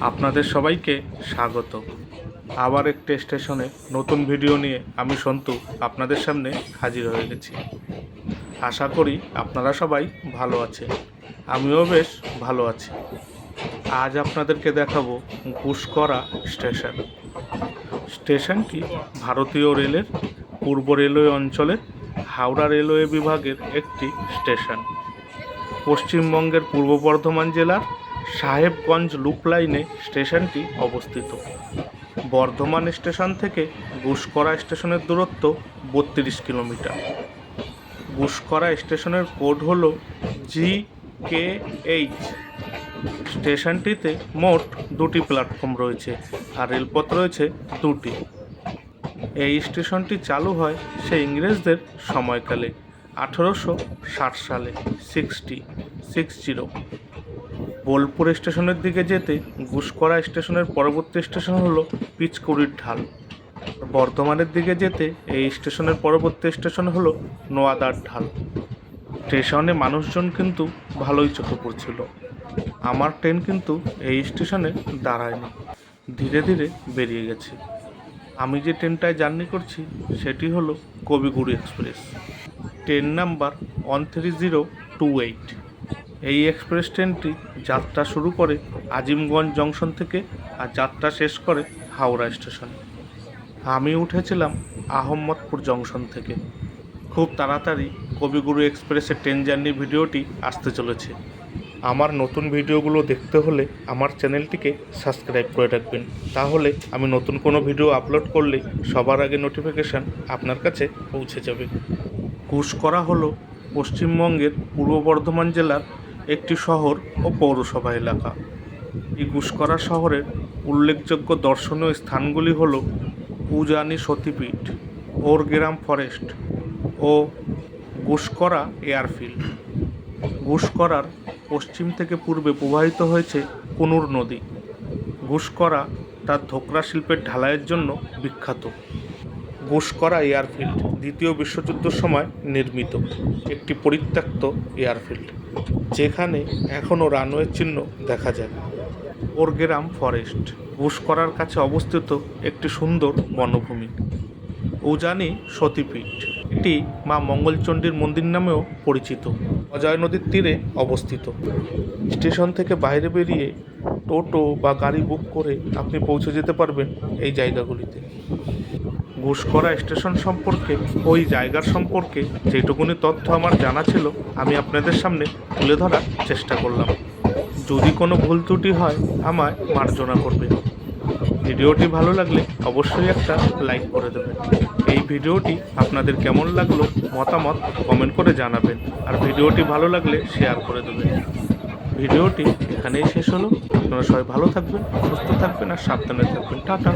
আপনাদের সবাইকে স্বাগত। আবার একটি স্টেশনে নতুন ভিডিও নিয়ে আমি সন্তু আপনাদের সামনে হাজির হয়ে গেছি। আশা করি আপনারা সবাই ভালো আছেন। আমিও বেশ ভালো আছি। আজ আপনাদেরকে দেখাবো ঘুষকরা স্টেশন। স্টেশনটি ভারতীয় রেলের পূর্ব রেলওয়ে অঞ্চলের হাওড়া রেলওয়ে বিভাগের একটি স্টেশন। পশ্চিমবঙ্গের পূর্ব বর্ধমান জেলার সাহেবগঞ্জ লুপ লাইনে স্টেশনটি অবস্থিত। বর্ধমান স্টেশন থেকে গুসকরা স্টেশনের দূরত্ব বত্রিশ কিলোমিটার। গুসকরা স্টেশনের কোড হল জি কে এইচ। স্টেশনটিতে মোট দুটি প্ল্যাটফর্ম রয়েছে আর রেলপথ রয়েছে দুটি। এই স্টেশনটি চালু হয় সে ইংরেজদের সময়কালে, আঠেরোশো ষাট সালে সিক্সটি সিক্স জিরো বোলপুর স্টেশনের দিকে যেতে গুসকরা স্টেশনের পরবর্তী স্টেশন হলো পিচকুড়ির ঢাল। বর্ধমানের দিকে যেতে এই স্টেশনের পরবর্তী স্টেশন হলো নোয়াদার ঢাল। স্টেশনে মানুষজন কিন্তু ভালোই চোখে পড়ছিল আমার ট্রেন কিন্তু এই স্টেশনে দাঁড়ায়নি। ধীরে ধীরে বেরিয়ে গেছে। আমি যে ট্রেনটায় জার্নি করছি, সেটি হলো কবিগুড়ি express. Train number one three zero two eight. এই এক্সপ্রেস ট্রেনটি যাত্রা শুরু করে আজিমগঞ্জ জংশন থেকে আর যাত্রা শেষ করে হাওড়া স্টেশনে। আমি উঠেছিলাম আহম্মদপুর জংশন থেকে। খুব তাড়াতাড়ি কবিগুরু এক্সপ্রেসের ট্রেন জার্নি ভিডিওটি আসতে চলেছে। আমার নতুন ভিডিওগুলো দেখতে হলে আমার চ্যানেলটিকে সাবস্ক্রাইব করে রাখবেন। তাহলে আমি নতুন কোনো ভিডিও আপলোড করলে সবার আগে নোটিফিকেশান আপনার কাছে পৌঁছে যাবে। কুশ করা হলো পশ্চিমবঙ্গের পূর্ব বর্ধমান জেলার একটি শহর ও পৌরসভা এলাকা। এই গুসকরা শহরের উল্লেখযোগ্য দর্শনীয় স্থানগুলি হল উজানি সতীপীঠ, ওরগ্রাম ফরেস্ট ও গুসকরা এয়ারফিল্ড। গুসকরার পশ্চিম থেকে পূর্বে প্রবাহিত হয়েছে কুনুর নদী। গুসকরা তার ধোকরা শিল্পের ঢালাইয়ের জন্য বিখ্যাত। গুসকরা এয়ারফিল্ড দ্বিতীয় বিশ্বযুদ্ধের সময় নির্মিত একটি পরিত্যক্ত এয়ারফিল্ড, যেখানে এখনও রানওয়ের চিহ্ন দেখা যায়। ওরগেরাম ফরেস্ট গুসকরার কাছে অবস্থিত একটি সুন্দর বনভূমি। উজানি সতীপীঠ, এটি মা মঙ্গলচণ্ডীর মন্দির নামেও পরিচিত। অজয় নদীর তীরে অবস্থিত। স্টেশন থেকে বাইরে বেরিয়ে টোটো বা গাড়ি বুক করে আপনি পৌঁছে যেতে পারবেন এই জায়গাগুলিতে। ঘুষকরা স্টেশন সম্পর্কে, ওই জায়গার সম্পর্কে যেটুকুনি তথ্য আমার জানা ছিল, আমি আপনাদের সামনে তুলে ধরার চেষ্টা করলাম। যদি কোনো ভুল ত্রুটি হয়, আমায় মার্জনা করবে ভিডিওটি ভালো লাগলে অবশ্যই একটা লাইক করে দেবেন। এই ভিডিওটি আপনাদের কেমন লাগল মতামত কমেন্ট করে জানাবেন। আর ভিডিওটি ভালো লাগলে শেয়ার করে দেবেন। ভিডিওটি এখানেই শেষ হলো। আপনারা সবাই ভালো থাকবেন, সুস্থ থাকবেন, আর সাবধানে থাকবেন। টাটা।